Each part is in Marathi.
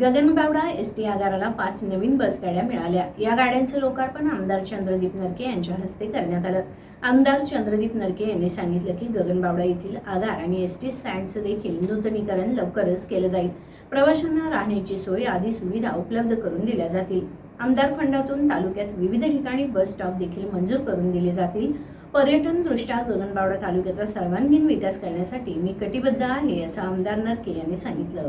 गगनबावडा एस टी आगाराला पाच नवीन बस गाड्या मिळाल्या. या गाड्यांचं लोकार्पण आमदार चंद्रदीप नरके यांच्या हस्ते करण्यात आलं. आमदार चंद्रदीप नरके यांनी सांगितलं की गगनबावडा येथील आगार आणि एस टी स्टँडचं देखील नूतनीकरण लवकरच केलं जाईल. प्रवाशांना राहण्याची सोय आदी सुविधा उपलब्ध करून दिल्या जातील. आमदार फंडातून तालुक्यात विविध ठिकाणी बस स्टॉप देखील मंजूर करून दिले जातील. पर्यटन दृष्ट्या गगनबावडा तालुक्याचा सर्वांगीण विकास करण्यासाठी मी कटिबद्ध आहे असं आमदार नरके यांनी सांगितलं.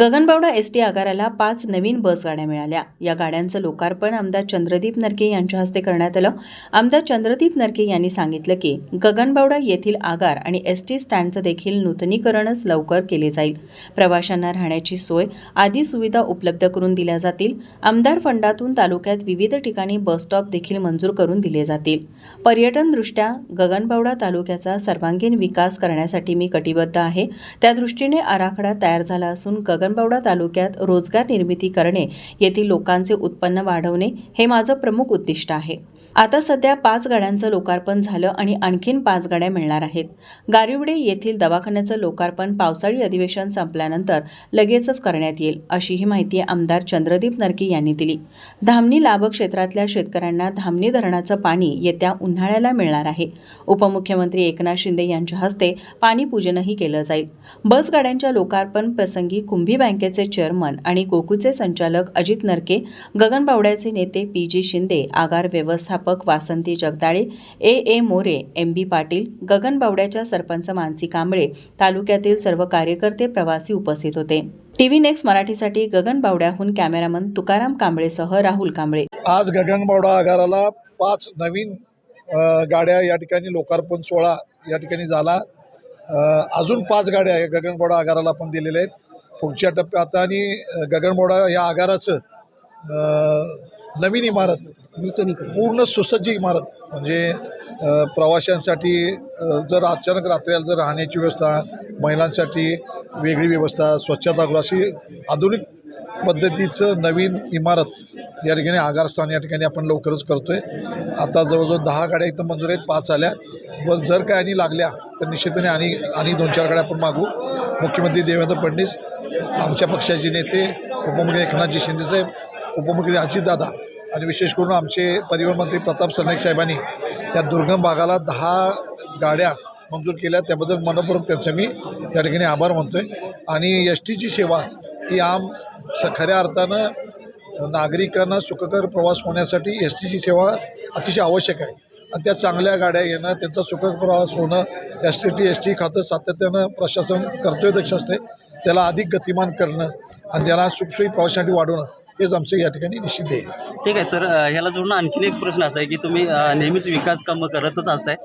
गगनबावडा एस टी आगाराला पाच नवीन बस गाड्या मिळाल्या. या गाड्यांचं लोकार्पण आमदार चंद्रदीप नरके यांच्या हस्ते करण्यात आलं. आमदार चंद्रदीप नरके यांनी सांगितलं की गगनबावडा येथील आगार आणि एस टी स्टँडचं देखील नूतनीकरणच लवकर केले जाईल. प्रवाशांना राहण्याची सोय आदी सुविधा उपलब्ध करून दिल्या जातील. आमदार फंडातून तालुक्यात विविध ठिकाणी बस स्टॉप देखील मंजूर करून दिले जातील. पर्यटनदृष्ट्या गगनबावडा तालुक्याचा सर्वांगीण विकास करण्यासाठी मी कटिबद्ध आहे. त्या दृष्टीने आराखडा तयार झाला असून गगनबावडा तालुक्यात रोजगार निर्मिती करणे येथील लोकांचे उत्पन्न वाढवणे हे माझं प्रमुख उद्दिष्ट आहे. आता सध्या पाच गाड्यांचं लोकार्पण झालं आणि आणखीन पाच गाड्या मिळणार आहेत. गारिवडे येथील दवाखान्याचं लोकार्पण पावसाळी अधिवेशन संपल्यानंतर लगेचच करण्यात येईल अशी ही माहिती आमदार चंद्रदीप नरकी यांनी दिली. धामणी लाभ क्षेत्रातल्या शेतकऱ्यांना धामणी धरणाचं पाणी येत्या उन्हाळ्याला मिळणार आहे. उपमुख्यमंत्री एकनाथ शिंदे यांच्या हस्ते पाणी पूजनही केलं जाईल. बस गाड्यांच्या लोकार्पण प्रसंगी कुंभी बँकेचे चेअरमन आणि कोकूचे संचालक अजित नरके गगनबावड्याचे नेते पी जी शिंदे आगार व्यवस्थापक Vasanti Jagdale A A More M B Patil गगनबावड्याच्या सरपंच मानसी कांबळे तालुक्यातील सर्व कार्यकर्ते प्रवासी उपस्थित होते. टीव्ही नेक्स्ट मराठीसाठी गगनबावड्याहून कॅमेरामन तुकाराम कांबळेसह राहुल कांबळे. आज गगनबावडा आगाराला पाच नवीन गाड्या या ठिकाणी लोकार्पण सोहळा या ठिकाणी झाला. अजून पाच गाड्या गगनबावडा आगाराला पण दिलेल्या आहेत. पुढच्या टप्प्यात आणि गगनमोडा या आगाराचं नवीन इमारत पूर्ण सुसज्ज इमारत म्हणजे प्रवाशांसाठी जर अचानक रात्री आलं तर राहण्याची व्यवस्था महिलांसाठी वेगळी व्यवस्था स्वच्छतागृह अशी आधुनिक पद्धतीचं नवीन इमारत या ठिकाणी आगारस्थान या ठिकाणी आपण लवकरच करतो आहे आता जवळजवळ दहा गाड्या इथं मंजूर आहेत पाच आल्या. पण जर काय आणि लागल्या तर निश्चितपणे आणि आणि दोन चार गाड्या आपण मागू. मुख्यमंत्री देवेंद्र फडणवीस आमच्या पक्षाचे नेते उपमुख्यमंत्री एकनाथजी शिंदेसाहेब उपमुख्यमंत्री अजितदादा आणि विशेष करून आमचे परिवहन मंत्री प्रताप सरनाईक साहेबांनी या दुर्गम भागाला दहा गाड्या मंजूर केल्या. त्याबद्दल मनपूर्वक त्यांचं मी या ठिकाणी आभार मानतो आहे आणि एस टीची सेवा ही आम स खऱ्या अर्थानं नागरिकांना सुखकर प्रवास होण्यासाठी एस टीची सेवा अतिशय आवश्यक आहे. त्या चांगल्या गाड्या येणं त्यांचा सुखकर प्रवास होणं S T T S T खातं सातत्यानं प्रशासन कर्तव्यदक्ष असते त्याला अधिक गतिमान करणं आणि त्याला सुखसोयी प्रवासासाठी वाढवणं हेच आमचं या ठिकाणी निश्चित आहे ठीक आहे सर ह्याला जोडून आणखीन एक प्रश्न असा आहे की तुम्ही नेहमीच विकास कामं करतच असताय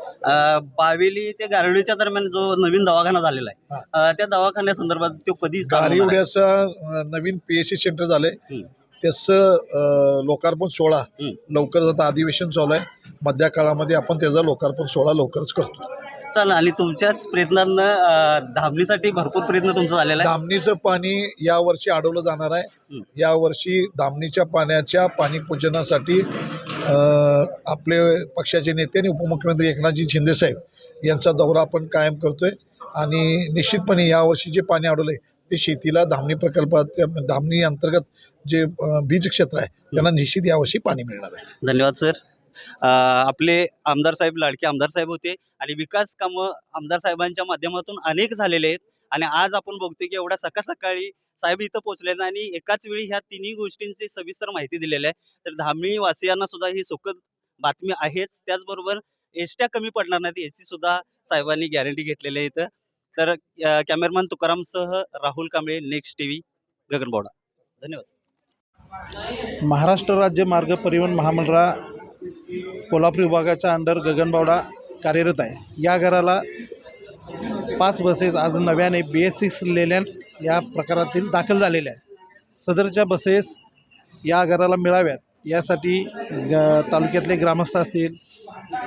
बावेली ते गारवडीच्या दरम्यान जो नवीन दवाखाना झालेला आहे त्या दवाखान्यासंदर्भात तो कधी? गारिवड्याचं नवीन पी एस सी सेंटर झालं आहे हं. त्याचं लोकार्पण सोहळा. लवकरच आता अधिवेशन चालू आहे मध्या काळामध्ये आपण त्याचा लोकार्पण सोहळा लवकरच करतो. चालेल आणि तुमच्याच प्रयत्नांना धामणीसाठी भरपूर प्रयत्न तुमचा झालेला आहे. धामणीचं पाणी यावर्षी अडवलं जाणार आहे. यावर्षी धामणीच्या पाण्याच्या पाणी पूजनासाठी अं, आपले पक्षाचे नेते आणि उपमुख्यमंत्री एकनाथजी शिंदेसाहेब यांचा दौरा आपण कायम करतोय. आणि निश्चितपणे यावर्षी जे पाणी अडवलं आहे ते शेतीला धामणी प्रकल्पात धामणी अंतर्गत जे बीज क्षेत्र आहे त्यांना निश्चित यावर्षी पाणी मिळणार आहे. धन्यवाद सर. आपले आमदार साहेब लाडके आमदार साहेब होते आणि विकास कामं आमदार साहेबांच्या माध्यमातून अनेक झालेले आहेत आणि आज आपण बघतोय की एवढ्या सकाळ सकाळी साहेब इथं पोहोचले आणि एकाच वेळी ह्या तिन्ही गोष्टींची सविस्तर माहिती दिलेली आहे. तर धामणी वासियांना सुद्धा ही सुखद बातमी आहेच. त्याचबरोबर एसट्या कमी पडणार नाहीत याची सुद्धा साहेबांनी गॅरंटी घेतलेली आहे इथं. तर अ, cameraman तुकारामसह Rahul Kamble next T V Gaganbawda. धन्यवाद. महाराष्ट्र राज्य मार्ग परिवहन महामंडळा कोल्हापूर विभागाच्या अंडर गगनबावडा कार्यरत आहे. या घराला पाच बसेस आज नव्याने बी एस सिक्स लेलँड या प्रकारातील दाखल झालेल्या आहेत. सदरच्या बसेस या घराला मिळाव्यात. यासाठी ग तालुक्यातले ग्रामस्थ असतील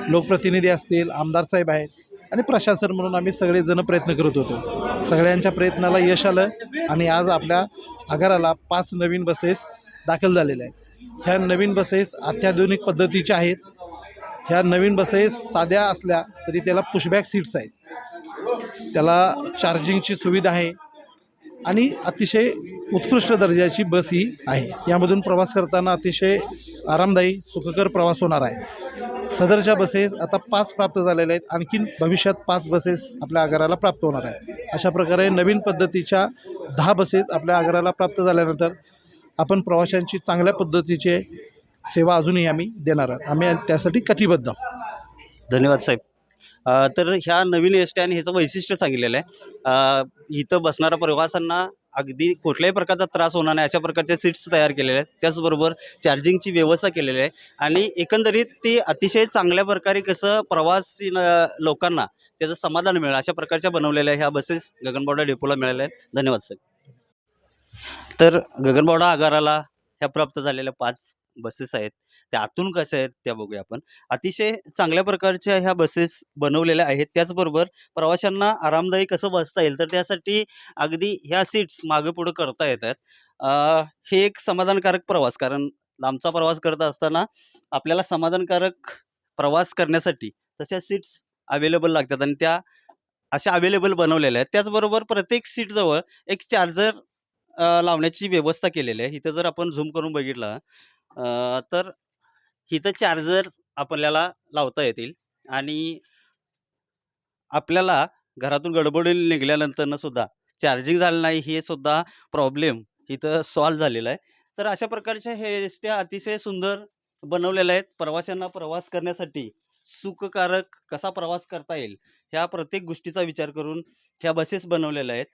लोकप्रतिनिधी असतील आमदार साहेब आहेत आणि प्रशासन म्हणून आम्ही सगळेजण प्रयत्न करत होतो. सगळ्यांच्या प्रयत्नाला यश आलं आणि आज आपल्या आगाराला पाच नवीन बसेस दाखल झालेल्या आहेत. ह्या नवीन बसेस अत्याधुनिक पद्धतीच्या आहेत. ह्या नवीन बसेस साध्या असल्या तरी त्याला पुशबॅक सीट्स आहेत. त्याला चार्जिंगची सुविधा आहे आणि अतिशय उत्कृष्ट दर्जाची बस ही आहे. यामधून प्रवास करताना अतिशय आरामदायी सुखकर प्रवास होणार आहे. सदरच्या बसेस आता पाच प्राप्त झालेल्या आहेत. आणखीन भविष्यात पाच बसेस आपल्या आगाराला प्राप्त होणार आहेत. अशा प्रकारे नवीन पद्धतीच्या दहा बसेस आपल्या आगाराला प्राप्त झाल्यानंतर आपण प्रवाशांची चांगल्या पद्धतीचे सेवा अजूनही आम्ही देणार आहोत. आम्ही त्यासाठी कटिबद्ध आहोत. धन्यवाद साहेब. अ, तर ह्या नवीन एस टी आणि ह्याचं वैशिष्ट्य सांगितलेलं आहे. अ, इथं बसणाऱ्या प्रवाशांना अगदी कुठल्याही प्रकारचा त्रास होणार नाही. अशा प्रकारच्या सीट्स तयार केलेल्या आहेत. त्याचबरोबर चार्जिंगची व्यवस्था केलेली आहे. आणि एकंदरीत ती अतिशय चांगल्या प्रकारे कसं प्रवासी न- लोकांना त्याचं समाधान मिळेल अशा प्रकारच्या बनवलेल्या ह्या बसेस गगनबावडा डेपोला मिळाल्या आहेत. धन्यवाद साहेब. तर गगनबावडा आगाराला ह्या प्राप्त झालेल्या पाच बसेस आहेत. त्या आतून कशा आहेत त्या बघूया आपण. अतिशय चांगल्या प्रकारच्या ह्या बसेस बनवलेल्या आहेत. त्याचबरोबर प्रवाशांना आरामदायी कसं बसता येईल तर त्यासाठी अगदी ह्या सीट्स मागे पुढं करता येतात. हे एक समाधानकारक प्रवास कारण लांबचा प्रवास करत असताना आपल्याला समाधानकारक प्रवास करण्यासाठी तशा सीट्स अवेलेबल लागतात आणि त्या अशा अवेलेबल बनवलेल्या आहेत. त्याचबरोबर प्रत्येक सीटजवळ एक चार्जर लावण्याची व्यवस्था केलेली आहे. इथं जर आपण झूम करून बघितलं तर इथं चार्जर आपल्याला लावता येतील आणि आपल्याला घरातून गडबडीने निघाल्यानंतरनं सुद्धा चार्जिंग झालं नाही हे सुद्धा प्रॉब्लेम इथं सॉल्व झालेला आहे. तर अशा प्रकारच्या हे एसट्या अतिशय सुंदर बनवलेल्या आहेत. प्रवाशांना प्रवास करण्यासाठी सुखकारक कसा प्रवास करता येईल ह्या प्रत्येक गोष्टीचा विचार करून ह्या बसेस बनवलेल्या आहेत.